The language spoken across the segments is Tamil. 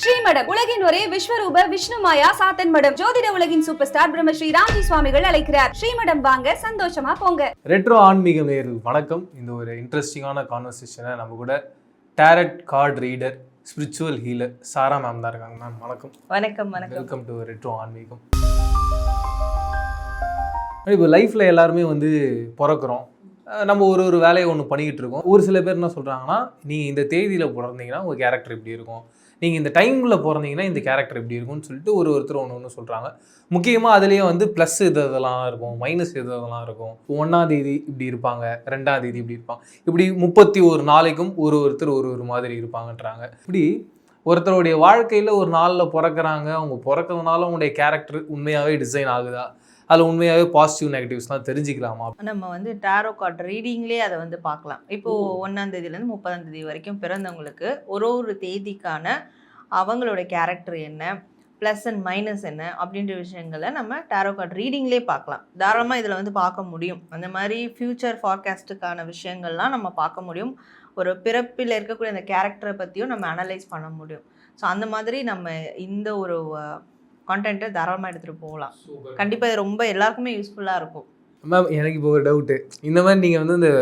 ஸ்ரீமடம். உலகின் ஒரே விஸ்வரூப விஷ்ணுமாயா சாத்தன் மடம். ஜோதிட உலகின் சூப்பர் ஸ்டார் பிரம்மஸ்ரீ ராம்ஜி சுவாமிகள் அழைக்கிறார். ஸ்ரீமடம் வாங்க சந்தோஷமா போங்க. ரெட்ரோ ஆன்மீக நேயர்கள் வணக்கம். இந்த ஒரு இன்ட்ரெஸ்டிங்கான கான்வர்சேஷனை நம்ம கூட tarot card reader spiritual healer Sara ma'am தான் இருக்காங்க மேம் வணக்கம். வணக்கம் வணக்கம். வெல்கம் டு ரெட்ரோ ஆன்மீகம். இப்போ லைஃப்பில் எல்லாருமே வந்து பிறக்கிறோம். நம்ம ஒரு ஒரு வேலையை ஒன்று பண்ணிக்கிட்டு இருக்கோம். ஒரு சில பேர் என்ன சொல்கிறாங்கன்னா நீங்கள் இந்த தேதியில் பிறந்தீங்கன்னா உங்கள் கேரக்டர் இப்படி இருக்கும். நீங்கள் இந்த டைமில் பிறந்தீங்கன்னா இந்த கேரக்டர் இப்படி இருக்கும்னு சொல்லிட்டு ஒரு ஒருத்தர் ஒன்று ஒன்று சொல்கிறாங்க முக்கியமாக அதுலேயே வந்து ப்ளஸ் இது இதெல்லாம் இருக்கும் மைனஸ் இது இதெல்லாம் இருக்கும். ஒன்றாம் தேதி இப்படி இருப்பாங்க ரெண்டாம் தேதி இப்படி இருப்பாங்க. இப்படி முப்பத்தி ஒரு நாளைக்கும் ஒரு ஒருத்தர் ஒரு ஒரு மாதிரி இருப்பாங்கன்றாங்க. இப்படி ஒருத்தருடைய வாழ்க்கையில் ஒரு நாளில் பிறக்கறாங்க. அவங்க பிறக்கிறதுனால அவங்களுடைய கேரக்டர் உண்மையாகவே டிசைன் ஆகுதா? அதில் உண்மையாகவே பாசிட்டிவ் நெகட்டிவ்ஸ்லாம் தெரிஞ்சுக்கலாமா? நம்ம வந்து டேரோ கார்ட் ரீடிங்லேயே அதை வந்து பார்க்கலாம். இப்போ ஒன்றாம் தேதியிலேருந்து முப்பதாம் தேதி வரைக்கும் பிறந்தவங்களுக்கு ஒரு ஒரு தேதிக்கான அவங்களோட கேரக்டர் என்ன? ப்ளஸ் அண்ட் மைனஸ் என்ன? அப்படின்ற விஷயங்களை நம்ம டேரோ கார்ட் ரீடிங்லேயே பார்க்கலாம். தாராளமாக இதில் வந்து பார்க்க முடியும். அந்த மாதிரி ஃப்யூச்சர் ஃபார்காஸ்ட்டுக்கான விஷயங்கள்லாம் நம்ம பார்க்க முடியும். ஒரு பிறப்பில் இருக்கக்கூடிய அந்த கேரக்டரை பற்றியும் நம்ம அனலைஸ் பண்ண முடியும். ஸோ அந்த மாதிரி நம்ம இந்த ஒரு கான்டென்ட்டை தாராளமாக எடுத்துகிட்டு போகலாம். கண்டிப்பாக இது ரொம்ப எல்லாருக்குமே யூஸ்ஃபுல்லாக இருக்கும். மேம் எனக்கு இப்போ ஒரு டவுட்டு இந்த மாதிரி நீங்கள் வந்து இந்த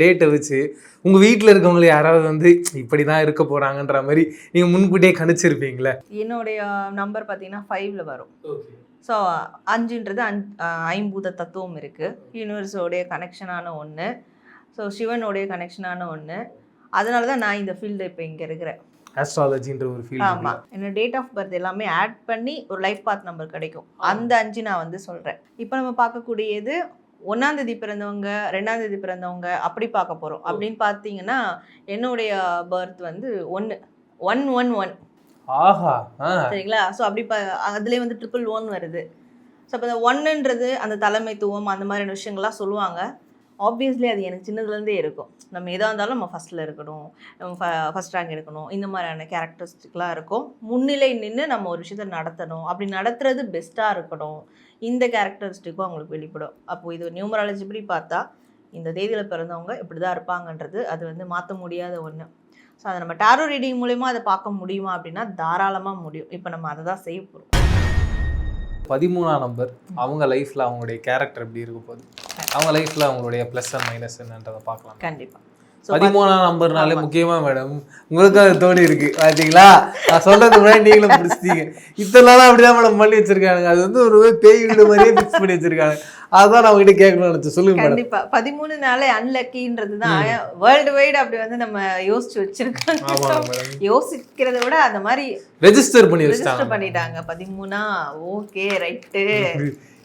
டேட்டை வச்சு உங்கள் வீட்டில் இருக்கவங்க யாராவது வந்து இப்படி தான் இருக்க போகிறாங்கன்ற மாதிரி நீங்கள் முன்கூட்டியே கணிச்சிருப்பீங்களே? என்னுடைய நம்பர் பார்த்தீங்கன்னா ஃபைவ்ல வரும். ஸோ அஞ்சுன்றது அஞ் ஐம்பூத தத்துவம் இருக்குது யூனிவர்ஸோடைய கனெக்ஷனான ஒன்று ஸோ சிவனுடைய கனெக்ஷனான ஒன்று அதனால தான் நான் இந்த ஃபீல்டு இப்போ இங்கே இருக்கிறேன். ஆஸ்ட்ராலஜின்ற ஒரு ஃபீல் ஆமாம் என்னோட டேட் ஆஃப் பர்த் எல்லாமே ஆட் பண்ணி ஒரு லைஃப் பாத் நம்பர் கிடைக்கும். அந்த அஞ்சு நான் வந்து சொல்கிறேன் இப்போ நம்ம பார்க்கக்கூடியது ஒன்றாம் தேதி பிறந்தவங்க ரெண்டாம் தேதி பிறந்தவங்க அப்படி பார்க்க போகிறோம் அப்படின்னு பார்த்தீங்கன்னா என்னுடைய பர்த் வந்து ஒன்று ஒன் ஒன் ஒன். ஆஹா சரிங்களா? ஸோ அப்படி ப அதுலேயே வந்து ட்ரிபிள் ஒன் வருது. ஸோ அப்போ இந்த ஒன்னுன்றது அந்த தலைமைத்துவம் அந்த மாதிரியான விஷயங்கள்லாம் சொல்லுவாங்க. ஆப்வியஸ்லி அது எனக்கு சின்னதுலேருந்தே இருக்கும். நம்ம எதாக இருந்தாலும் நம்ம ஃபஸ்ட்டில் இருக்கணும். நம்ம ஃபஸ்ட் ரேங்க் எடுக்கணும். இந்த மாதிரியான கேரக்டரிஸ்டிக்லாம் இருக்கும். முன்னிலை நின்று நம்ம ஒரு விஷயத்த நடத்தணும். அப்படி நடத்துறது பெஸ்ட்டாக இருக்கணும். இந்த கேரக்டரிஸ்டிக்கும் அவங்களுக்கு வெளிப்படும். அப்போது இது நியூமராலஜி படி பார்த்தா இந்த தேதியில் பிறந்தவங்க இப்படி தான் இருப்பாங்கன்றது அது வந்து மாற்ற முடியாத ஒன்று ஸோ அதை நம்ம டாரோ ரீடிங் மூலயமா அதை பார்க்க முடியுமா அப்படின்னா தாராளமாக முடியும். இப்போ நம்ம அதை தான் செய்ய போகிறோம் பதிமூணாம் நம்பர் அவங்க லைஃப்பில் அவங்களுடைய கேரக்டர் எப்படி இருக்க போகுது? அவங்க லைஃப்பில் அவங்களுடைய ப்ளஸ் அண்ட் மைனஸ் என்னன்றதை பார்க்கலாம். கண்டிப்பாக பதிமூணாம் நம்பர்னாலே. முக்கியமா மேடம் உங்களுக்கு அது தோணி இருக்கு. பாத்தீங்களா? நான் சொல்றது முன்னாடி நீங்களும் பிடிச்சிட்டீங்க இத்தனை நாளா அப்படிதான் மேடம் பண்ணி வச்சிருக்காங்க. அது வந்து ஒரு பேய் வீடு மாதிரியே ஃபிக்ஸ் பண்ணி வச்சிருக்காங்க. அதுதான் நான் உங்ககிட்ட கேட்கணும்னு நினைச்சேன். சொல்லுங்க கண்டிப்பா. பதிமூணு நாளே அன்லக்கின்றது தான் வேர்ல்டு வைடு அப்படி வந்து நம்ம யோசிச்சு வச்சிருக்கோம் யோசிக்கிறத விட அந்த மாதிரி ரெஜிஸ்டர் பண்ணி ரெஜிஸ்டர் பண்ணிட்டாங்க. பதிமூணா ஓகே ரைட்டு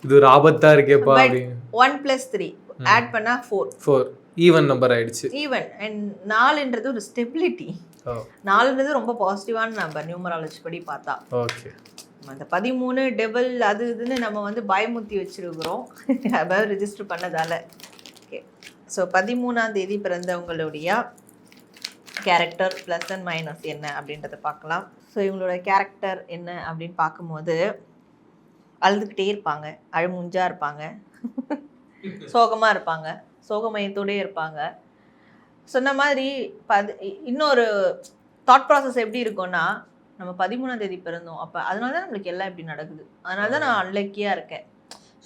இது ஒரு ஆபத்தா இருக்கேப்பா ஒன் பிளஸ் த்ரீ ஆட் பண்ணா ஃபோர் ஃபோர் ஈவன் நம்பர் ஆயிடுச்சு. ஈவன் அண்ட் நாலுன்றது ஒரு ஸ்டெபிலிட்டி நாலுன்றது ரொம்ப பாசிட்டிவான நம்பர் நியூமராலஜி படி பார்த்தா. ஓகே அந்த பதிமூணு டெபிள் அது இதுன்னு நம்ம வந்து பயமுத்தி வச்சிருக்கிறோம். அதாவது ரெஜிஸ்டர் பண்ணதால. ஓகே ஸோ பதிமூணாம் தேதி பிறந்தவங்களுடைய கேரக்டர் ப்ளஸ் அண்ட் மைனஸ் என்ன அப்படின்றத பார்க்கலாம். ஸோ இவங்களோட கேரக்டர் என்ன அப்படின்னு பார்க்கும்போது அழுதுகிட்டே இருப்பாங்க. அழுமுஞ்சா இருப்பாங்க. சோகமாக இருப்பாங்க. சோகமயத்தோடயே இருப்பாங்க. சொன்ன மாதிரி பது இன்னொரு தாட் ப்ராசஸ் எப்படி இருக்கும்னா நம்ம பதிமூணாம் தேதி பிறந்தோம். அப்போ அதனால தான் நம்மளுக்கு எல்லாம் இப்படி நடக்குது. அதனால தான் நான் அன்லக்கியாக இருக்கேன்.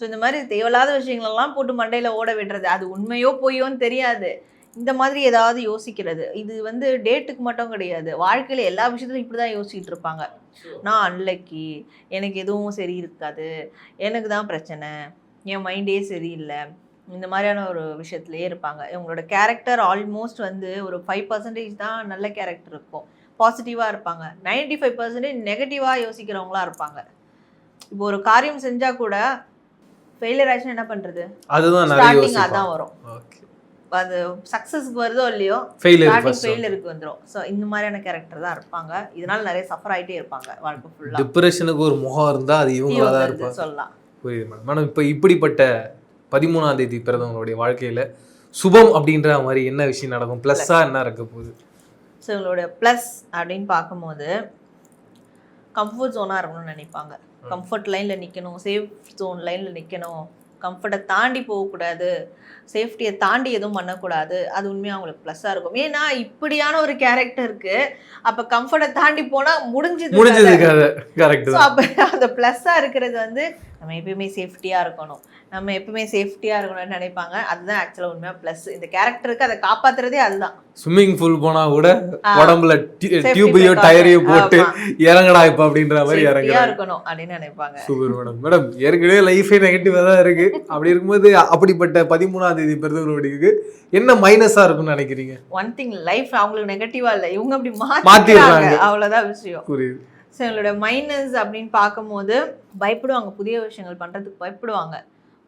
ஸோ இந்த மாதிரி தேவையில்லாத விஷயங்களெல்லாம் போட்டு மண்டையில் ஓட விடுறது அது உண்மையோ பொய்யோன்னு தெரியாது. இந்த மாதிரி ஏதாவது யோசிக்கிறது. இது வந்து டேட்டுக்கு மட்டும் கிடையாது. வாழ்க்கையில் எல்லா விஷயத்துலையும் இப்படி தான் யோசிச்சுட்டு இருப்பாங்க. நான் அன்லக்கி. எனக்கு எதுவும் சரி இருக்காது. எனக்கு தான் பிரச்சனை. என் மைண்டே சரியில்லை. இந்த மாதிரியான ஒரு விஷயத்துலயே இருப்பாங்க. இவங்களோட கேரக்டர் ஆல்மோஸ்ட் வந்து ஒரு ஃபைவ் பர்சன்டேஜ் தான் நல்ல கேரக்டர் இருக்கும். பாசிட்டிவாக இருப்பாங்க. 95% ஃபைவ் பர்சன்டேஜ் நெகட்டிவாக யோசிக்கிறவங்களா இருப்பாங்க. இப்போ ஒரு காரியம் செஞ்சா கூட ஃபெயிலியர் ஆச்சுன்னா என்ன பண்றது? அதுதான் ஸ்டார்டிங் அதான் வரும். அது சக்ஸஸ்க்கு வருதோ இல்லையோ ஃபெயிலியருக்கு வந்துடும் ஸோ இந்த மாதிரியான கேரக்டர் தான் இருப்பாங்க. இதனால நிறைய சஃபர் ஆயிட்டே இருப்பாங்க வாழ்க்கை ஃபுல்லாக டிப்ரெஷனுக்கு ஒரு முகம் இருந்தா அது இவங்களா தான் இருப்பாங்க. சொல்லலாம். புரியுது மேடம் மேடம் இப்போ இப்படிப்பட்ட பதிமூணாம் தேதி பிறந்தவங்களுடைய வாழ்க்கையில சுபம் அப்படின்ற மாதிரி என்ன விஷயம் நடக்கும்? ப்ளஸ்ஸா என்ன இருக்க போகுது? ஸோ இவங்களோட ப்ளஸ் அப்படின்னு பார்க்கும்போது கம்ஃபர்ட் ஜோனாக இருக்கணும்னு நினைப்பாங்க. கம்ஃபர்ட் லைனில் நிற்கணும் சேஃப் ஜோன் லைனில் நிற்கணும் கம்ஃபர்ட்டை தாண்டி போகக்கூடாது. சேஃப்டியை தாண்டி எதுவும் பண்ணக்கூடாது. அது உண்மையாக அவங்களுக்கு ப்ளஸ்ஸாக இருக்கும். ஏன்னா இப்படியான ஒரு கேரக்டருக்கு அப்போ கம்ஃபர்ட்டை தாண்டி போனால் முடிஞ்சது முடிஞ்சது அப்போ அந்த ப்ளஸ்ஸாக இருக்கிறது வந்து நம்ம எப்பயுமே சேஃப்டியாக இருக்கணும். நம்ம எப்பவுமே சேஃப்டியாக இருக்கணும்னு நினைப்பாங்க. அதுதான் ஆக்சுவலாக உண்மையாக ப்ளஸ் இந்த கேரக்டருக்கு அதை காப்பாத்துறதே அதுதான். ஸ்விம்மிங் பூல் போனா கூட. உடம்புல டியூபையோ. டயரையோ போட்டு. இறங்கடா இப்ப அப்படின்ற மாதிரி இறங்குறாங்க இருக்கணும் அப்படின்னு நினைப்பாங்க. சூப்பர் மேடம் மேடம் ஏற்கனவே லைஃபே நெகட்டிவா தான் இருக்கு. அப்படி இருக்கும்போது அப்படிப்பட்ட பதிமூணாம் தேதி பிறந்தவர்களுக்கு என்ன மைனஸா இருக்கும்னு நினைக்கிறீங்க? ஒன் திங் லைஃப் அவங்களுக்கு நெகட்டிவா இல்லை. இவங்க அப்படி. மாத்திடுறாங்க. அவ்வளோதான் விஷயம். புரியுது. ஸோ எங்களோட மைனஸ் அப்படின்னு பார்க்கும்போது பயப்படுவாங்க. புதிய விஷயங்கள் பண்றதுக்கு பயப்படுவாங்க.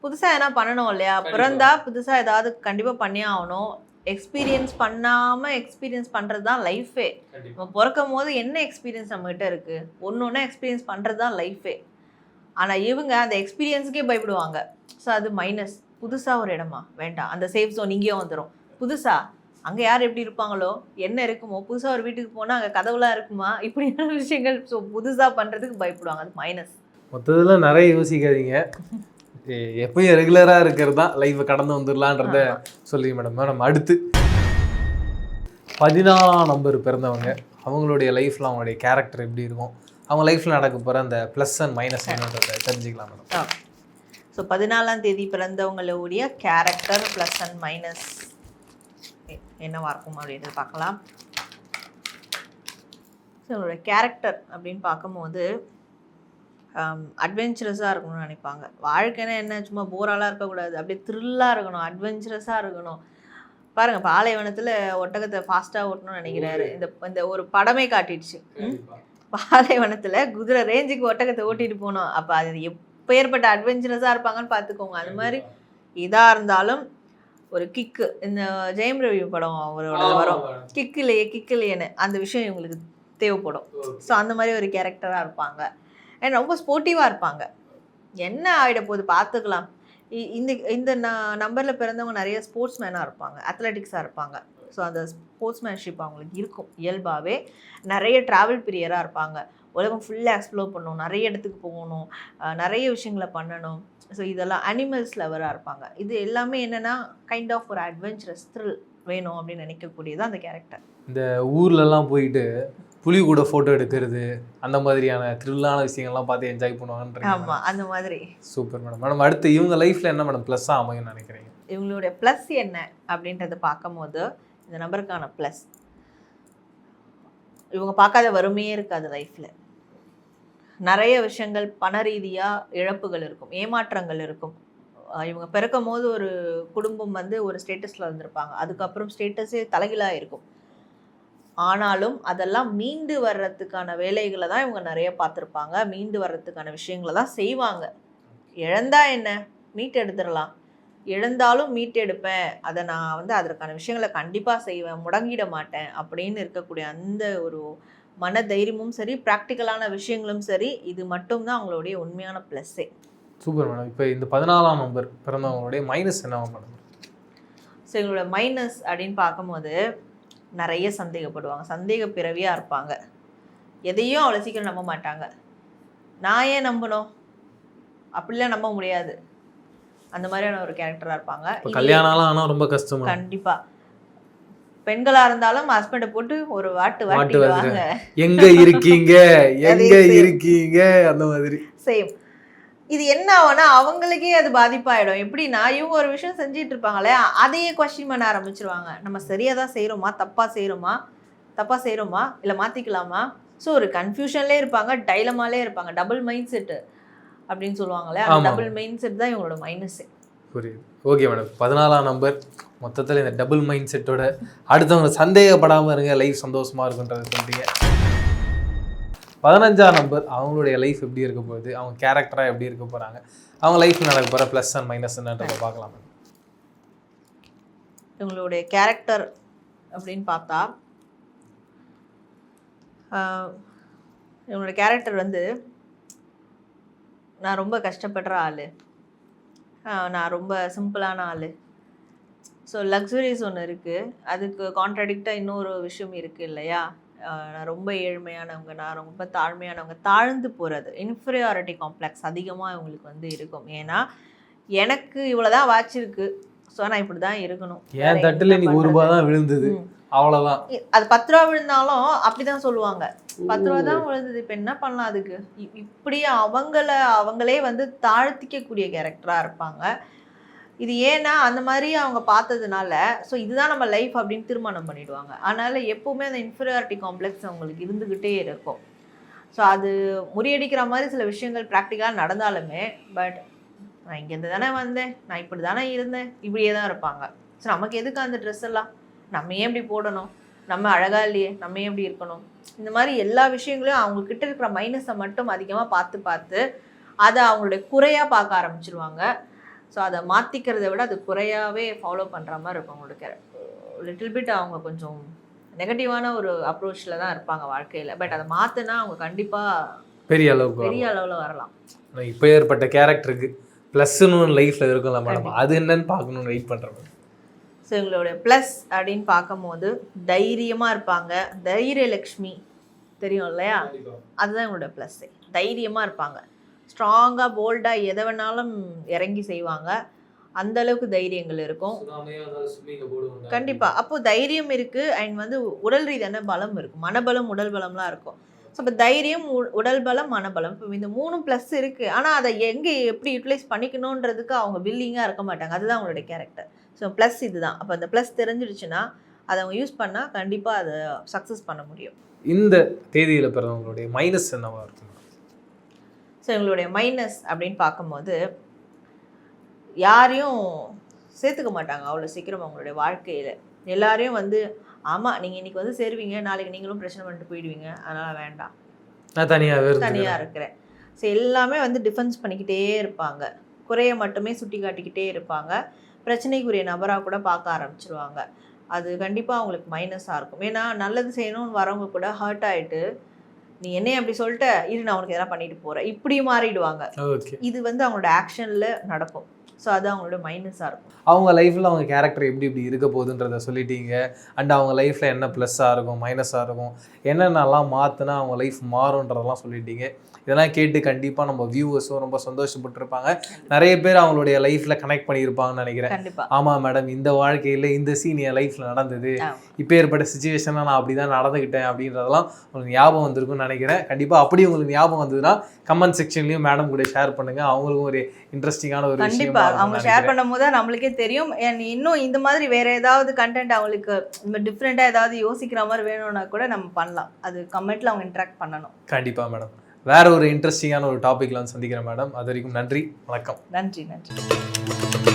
புதுசா எதனா பண்ணணும் இல்லையா? பிறந்தா புதுசா ஏதாவது கண்டிப்பா பண்ணியே ஆகணும். எக்ஸ்பீரியன்ஸ் பண்ணாம எக்ஸ்பீரியன்ஸ் பண்றது தான் லைஃபே நம்ம பிறக்கும் போது என்ன எக்ஸ்பீரியன்ஸ் நம்மகிட்ட இருக்கு? ஒன்று ஒன்றா எக்ஸ்பீரியன்ஸ் பண்றது தான் லைஃபே ஆனா இவங்க அந்த எக்ஸ்பீரியன்ஸுக்கே பயப்படுவாங்க. ஸோ அது மைனஸ் புதுசா ஒரு இடமா? வேண்டாம். அந்த சேஃப் ஜோன் இங்கேயும் வந்துடும் புதுசா? அங்க யார் எப்படி இருப்பாங்களோ? என்ன இருக்குமோ? புதுசா ஒரு வீட்டுக்கு போனா அங்க கதவுலாம் இருக்குமா? இப்படியான விஷயங்கள் ஸோ புதுசா பண்றதுக்கு பயப்படுவாங்க. அது மைனஸ் மொத்தத்துல நிறைய யோசிக்காதீங்க. எப்பயும் ரெகுலரா இருக்கிறது? தான் லைஃப்பை கடந்து வந்துடலான்றத சொல்லி மேடம் மேடம் அடுத்து. பதினாலாம் நம்பர் பிறந்தவங்க. அவங்களுடைய லைஃப்ல அவங்களுடைய கேரக்டர் எப்படி இருக்கும்? அவங்க லைஃப்ல நடக்க போற அந்த ப்ளஸ் அண்ட் மைனஸ் என்னன்றதை தெரிஞ்சுக்கலாம் மேடம் ஸோ பதினாலாம் தேதி பிறந்தவங்களுடைய கேரக்டர் ப்ளஸ் அண்ட் மைனஸ் என்னவா இருக்கும் அப்படின்றது பார்க்கலாம். ஸோ உங்களோட கேரக்டர் அப்படின்னு பார்க்கும்போது அட்வென்ச்சரஸாக இருக்கணும்னு நினைப்பாங்க. வாழ்க்கைன்னா என்ன? சும்மா போராலாம் இருக்கக்கூடாது. அப்படியே த்ரில்லாக இருக்கணும். அட்வென்ச்சரஸாக இருக்கணும். பாருங்க பாலைவனத்தில் ஒட்டகத்தை ஃபாஸ்ட்டாக ஓட்டணும்னு நினைக்கிறாரு. இந்த இந்த ஒரு படமே காட்டிடுச்சு? பாலைவனத்தில் குதிரை ரேஞ்சுக்கு ஒட்டகத்தை ஓட்டிட்டு போனோம். அப்போ அது எப்பேற்பட்ட அட்வென்ச்சரஸாக இருப்பாங்கன்னு பார்த்துக்கோங்க. அது மாதிரி இதாக இருந்தாலும் ஒரு கிக்கு இந்த ஜெயம் ரவி படம் அவரோட வரும். கிக்கு இல்லையே கிக்கு இல்லையேன்னு அந்த விஷயம் இவங்களுக்கு தேவைப்படும். ஸோ அந்த மாதிரி ஒரு கேரக்டராக இருப்பாங்க. அண்ட் ரொம்ப ஸ்போர்ட்டிவாக இருப்பாங்க. என்ன ஆகிட போகுது பார்த்துக்கலாம். இந்த இந்த நம்பரில் பிறந்தவங்க நிறைய ஸ்போர்ட்ஸ் மேனாக இருப்பாங்க. அத்லெட்டிக்ஸாக இருப்பாங்க. ஸோ அந்த ஸ்போர்ட்ஸ்மேன்ஷிப் அவங்களுக்கு இருக்கும். இயல்பாகவே நிறைய ட்ராவல் பிரியராக இருப்பாங்க. உலகம் ஃபுல்லாக எக்ஸ்ப்ளோர் பண்ணணும். நிறைய இடத்துக்கு போகணும். நிறைய விஷயங்களை பண்ணணும். ஸோ இதெல்லாம் அனிமல்ஸ் லவராக இருப்பாங்க. இது எல்லாமே என்னென்னா கைண்ட் ஆஃப் ஒரு அட்வென்ச்சரஸ் த்ரில் வேணும் அப்படின்னு நினைக்கக்கூடியது அந்த கேரக்டர் இந்த ஊர்லலாம் போயிட்டு புலி கூட ஃபோட்டோ எடுக்கிறது அந்த மாதிரியான த்ரில்லான விஷயங்கள்லாம் பார்த்து என்ஜாய் பண்ணுவாங்கன்ற ஆமாம் அந்த மாதிரி. சூப்பர் மேடம் மேடம் அடுத்து இவங்க லைஃப்ல என்ன மேடம் ப்ளஸ்ஸாக அமையும்னு நினைக்கிறீங்க? இவங்களுடைய ப்ளஸ் என்ன அப்படின்றத பார்க்கும்போது இந்த நபருக்கான ப்ளஸ் இவங்க பார்க்காத வறுமையே இருக்காது லைஃப்பில் நிறைய விஷயங்கள் பண ரீதியாக இழப்புகள் இருக்கும் ஏமாற்றங்கள் இருக்கும். இவங்க பிறக்கும் போது ஒரு குடும்பம் வந்து ஒரு ஸ்டேட்டஸில் வந்திருப்பாங்க. அதுக்கப்புறம் ஸ்டேட்டஸே தலைகீழாக இருக்கும். ஆனாலும் அதெல்லாம் மீண்டு வர்றதுக்கான வேலைகளை தான் இவங்க நிறைய பார்த்துருப்பாங்க. மீண்டு வர்றதுக்கான விஷயங்களை தான் செய்வாங்க. இழந்தா என்ன? மீட் எடுத்துடலாம். இழந்தாலும் மீட்டெடுப்பேன் அதை நான் வந்து அதற்கான விஷயங்களை கண்டிப்பாக செய்வேன். முடங்கிட மாட்டேன் அப்படின்னு இருக்கக்கூடிய அந்த ஒரு மன தைரியமும் சரி ப்ராக்டிக்கலான விஷயங்களும் சரி இது மட்டும்தான் அவங்களுடைய உண்மையான ப்ளஸ்ஸே சூப்பர் மேடம் இப்போ இந்த பதினாலாம் நம்பர் பிறந்தவங்களுடைய மைனஸ் என்ன மேடம் ஸோ இவங்களோட மைனஸ் அப்படின்னு பார்க்கும்போது நிறைய சந்தேகப்படுவாங்க. சந்தேக பிறவியாக இருப்பாங்க. எதையும் அவ்வளோ சீக்கிரம் நம்ப மாட்டாங்க. நான் ஏன் நம்பணும்? அப்படிலாம் நம்ப முடியாது. அந்த மாதிரியான ஒரு கேரக்டராக இருப்பாங்க. கல்யாணம்லாம் ஆனால் ரொம்ப கஷ்டம் madam. பெண்களா இருந்தாலும் ஹஸ்பண்டை போட்டு ஒரு வாட்டு வாட்டு எங்க இருக்கீங்க? எங்க. இருக்கீங்க? அந்த மாதிரி. சேம் இது என்ன ஆகும்னா அவங்களுக்கே அது பாதிப்பாயிடும். எப்படின்னா இவங்க ஒரு விஷயம் செஞ்சிட்டு இருப்பாங்களே அதையே கொஸ்டின் பண்ண ஆரம்பிச்சிருவாங்க. நம்ம சரியா தான் செய்றோமா? தப்பா செய்றோமா? தப்பா செய்றோமா? இல்ல மாத்திக்கலாமா? ஸோ ஒரு கன்ஃபியூஷன்லேயே இருப்பாங்க டைலமாலே இருப்பாங்க. டபுள் மைண்ட் செட் அப்படின்னு சொல்லுவாங்களே அந்த. டபுள் மைண்ட் செட் தான் இவங்களோட மைனஸ் புரியுது. ஓகே மேடம் பதினாலாம் நம்பர் மொத்தத்தில் இந்த டபுள் மைண்ட் செட்டோட அடுத்தவங்க சந்தேகப்படாமல் இருங்க. லைஃப் சந்தோஷமா இருக்குன்றதை சொல்றீங்க. பதினஞ்சாம் நம்பர் அவங்களுடைய லைஃப் எப்படி இருக்க போகுது? அவங்க கேரக்டராக எப்படி இருக்க போகிறாங்க அவங்க லைஃப்பில் நடக்க போகிற ப்ளஸ் அண்ட் மைனஸ் என்னன்றதை பார்க்கலாம். இவங்களுடைய கேரக்டர் அப்படின்னு பார்த்தா இவங்களோட கேரக்டர் வந்து நான் ரொம்ப கஷ்டப்படுற ஆள். நான் ரொம்ப சிம்பிளான ஆள். ஸோ லக்ஸுரிஸ் ஒன்று இருக்குது அதுக்கு கான்ட்ராடிக்டாக இன்னொரு விஷயம் இருக்குது இல்லையா? நான் ரொம்ப ஏழ்மையானவங்க நான் ரொம்ப தாழ்மையானவங்க தாழ்ந்து போகிறது இன்ஃபீரியாரிட்டி காம்ப்ளெக்ஸ் அதிகமாக இவங்களுக்கு வந்து இருக்கும். ஏன்னா எனக்கு இவ்வளவுதான் வாட்ச் இருக்கு. ஸோ நான் இப்படி தான் இருக்கணும் என் தட்டுல இன்னைக்கு ஒரு ரூபாய் தான் விழுந்தது? இ- அது பத்து ரூபா விழுந்தாலும் அப்படிதான் சொல்லுவாங்க. பத்து ரூபா தான் விழுந்தது. இப்ப என்ன பண்ணலாம் அதுக்கு? இ- இப்படி அவங்கள அவங்களே வந்து தாழ்த்திக்கக்கூடிய கேரக்டரா இருப்பாங்க. இது ஏன்னா அந்த மாதிரி அவங்க பார்த்ததுனால ஸோ இதுதான் நம்ம லைஃப் அப்படின்னு தீர்மானம் பண்ணிடுவாங்க. அதனால எப்பவுமே அந்த இன்ஃபீரியாரிட்டி காம்ப்ளெக்ஸ் அவங்களுக்கு இருந்துக்கிட்டே இருக்கும். ஸோ அது முறியடிக்கிற மாதிரி சில விஷயங்கள் ப்ராக்டிக்கலாக நடந்தாலுமே பட் நான் இங்கேருந்து தானே வந்தேன். நான் இப்படி தானே இருந்தேன். இப்படியே தான் இருப்பாங்க. ஸோ நமக்கு எதுக்கு அந்த ட்ரெஸ் எல்லாம்? நம்ம ஏன் இப்படி போடணும்? நம்ம அழகா இல்லையே நம்ம ஏன் இப்படி இருக்கணும்? இந்த மாதிரி எல்லா விஷயங்களையும் அவங்க கிட்ட இருக்கிற மைனஸை மட்டும் அதிகமாக பார்த்து பார்த்து அதை அவங்களுடைய குறையாக பார்க்க ஆரம்பிச்சிருவாங்க. ஸோ அதை மாற்றிக்கிறத விட அது குறையாவே ஃபாலோ பண்ணுற மாதிரி இருக்கும் அவங்களுக்கு லிட்டில் பிட் அவங்க கொஞ்சம் நெகட்டிவான ஒரு அப்ரோச்சில் தான் இருப்பாங்க வாழ்க்கையில். பட் அதை மாற்றினா அவங்க கண்டிப்பாக பெரிய அளவுக்கு பெரிய அளவில் வரலாம். இப்ப ஏற்பட்ட கேரக்டருக்கு ப்ளஸ்ன்னு லைஃப்ல இருக்கும்ல மேடம் அது என்னன்னு பார்க்கணும்னு வெயிட் பண்றேன் ஸோ எங்களுடைய ப்ளஸ் அப்படின்னு பார்க்கும்போது தைரியமாக இருப்பாங்க. தைரியலக்ஷ்மி. தெரியும் இல்லையா? அதுதான் எங்களுடைய ப்ளஸ்ஸே தைரியமாக இருப்பாங்க. ஸ்ட்ராங்காக போல்டாக எதை வேணாலும் இறங்கி செய்வாங்க. அந்த அளவுக்கு தைரியங்கள் இருக்கும். கண்டிப்பாக அப்போது தைரியம் இருக்குது அண்ட் வந்து உடல் ரீதியான பலம் இருக்கும் மனபலம் உடல் பலம்லாம் இருக்கும். ஸோ இப்போ தைரியம் உ- உடல் பலம் மனபலம். இப்போ இந்த மூணும் ப்ளஸ் இருக்குது ஆனால் அதை எங்கே எப்படி யூட்டிலைஸ் பண்ணிக்கணுன்றதுக்கு அவங்க வில்லிங்காக இருக்க மாட்டாங்க. அதுதான் அவங்களுடைய கேரக்டர் ஸோ ப்ளஸ் இதுதான். அப்போ அந்த ப்ளஸ் தெரிஞ்சிடுச்சுன்னா அதை அவங்க யூஸ் பண்ணால் கண்டிப்பாக அதை சக்ஸஸ் பண்ண முடியும். இந்த தேதியில பிறந்தவங்களுடைய மைனஸ் என்னவா இருக்கும்? ஸோ எங்களுடைய மைனஸ் அப்படின்னு பார்க்கும்போது யாரையும் சேர்த்துக்க மாட்டாங்க. அவ்வளோ சீக்கிரம் அவங்களுடைய வாழ்க்கையில். எல்லாரையும் வந்து ஆமாம் நீங்கள் இன்னைக்கு வந்து சேருவீங்க. நாளைக்கு நீங்களும் பிரச்சனை பண்ணிட்டு போயிடுவீங்க. அதனால் வேண்டாம். நான் தனியாக இருந்தேன் இருக்கிறேன். ஸோ எல்லாமே வந்து டிஃபென்ஸ் பண்ணிக்கிட்டே இருப்பாங்க. குறைய மட்டுமே சுட்டி காட்டிக்கிட்டே இருப்பாங்க. பிரச்சனைக்குரிய நபராக கூட பார்க்க ஆரம்பிச்சிருவாங்க. அது கண்டிப்பாக அவங்களுக்கு மைனஸாக இருக்கும். ஏன்னா நல்லது செய்யணும்னு வரவங்க கூட ஹர்ட் ஆயிட்டு நீ என்னைய அப்படி சொல்லிட்ட? இரு நான் உனக்கு எதனா பண்ணிட்டு போகிறேன் இப்படி மாறிடுவாங்க. இது வந்து அவங்களோட ஆக்ஷனில் நடக்கும். ஸோ அது அவங்களோட மைனஸாக இருக்கும். அவங்க லைஃப்ல அவங்க கேரக்டர் எப்படி இப்படி இருக்க போகுதுன்றத சொல்லிட்டீங்க. அண்ட் அவங்க லைஃப்ல என்ன ப்ளஸ்ஸாக இருக்கும் மைனஸாக இருக்கும் என்னென்னலாம் மாற்றினா அவங்க லைஃப் மாறுன்றதெல்லாம் சொல்லிட்டீங்க. இதெல்லாம் கேட்டு கண்டிப்பாக நம்ம வியூவர்ஸும் ரொம்ப சந்தோஷப்பட்டிருப்பாங்க. நிறைய பேர் அவங்களுடைய லைஃப்ல கனெக்ட் பண்ணியிருப்பாங்கன்னு நினைக்கிறேன். ஆமாம் மேடம் இந்த வாழ்க்கையில் இந்த சீன் என் லைஃப்பில் நடந்தது. இப்போ ஏற்பட்ட சுச்சுவேஷனில் நான் அப்படி தான் நடந்துக்கிட்டேன் அப்படின்றதெல்லாம் உங்களுக்கு ஞாபகம் வந்திருக்கும்னு நினைக்கிறேன். கண்டிப்பாக அப்படி உங்களுக்கு ஞாபகம் வந்ததுன்னா கமெண்ட் செக்ஷன்லையும் மேடம் கூட ஷேர் பண்ணுங்கள் அவங்களுக்கும் ஒரு இன்ட்ரெஸ்டிங்கான ஒரு விஷயம் அவங்க ஷேர் பண்ணும் போது நம்மளுக்கே தெரியும். இன்னும் இந்த மாதிரி வேற ஏதாவது கண்டென்ட் அவங்களுக்கு டிஃப்ரெண்டா ஏதாவது யோசிக்கிற மாதிரி வேணும்னா கூட நம்ம பண்ணலாம். அது கமெண்ட்ல அவங்க இன்ட்ராக்ட் பண்ணணும். கண்டிப்பாக மேடம் வேற ஒரு இன்ட்ரெஸ்டிங்கான ஒரு டாபிக்ல வந்து சந்திக்கிறேன் மேடம் அது வரைக்கும் நன்றி. வணக்கம். நன்றி நன்றி.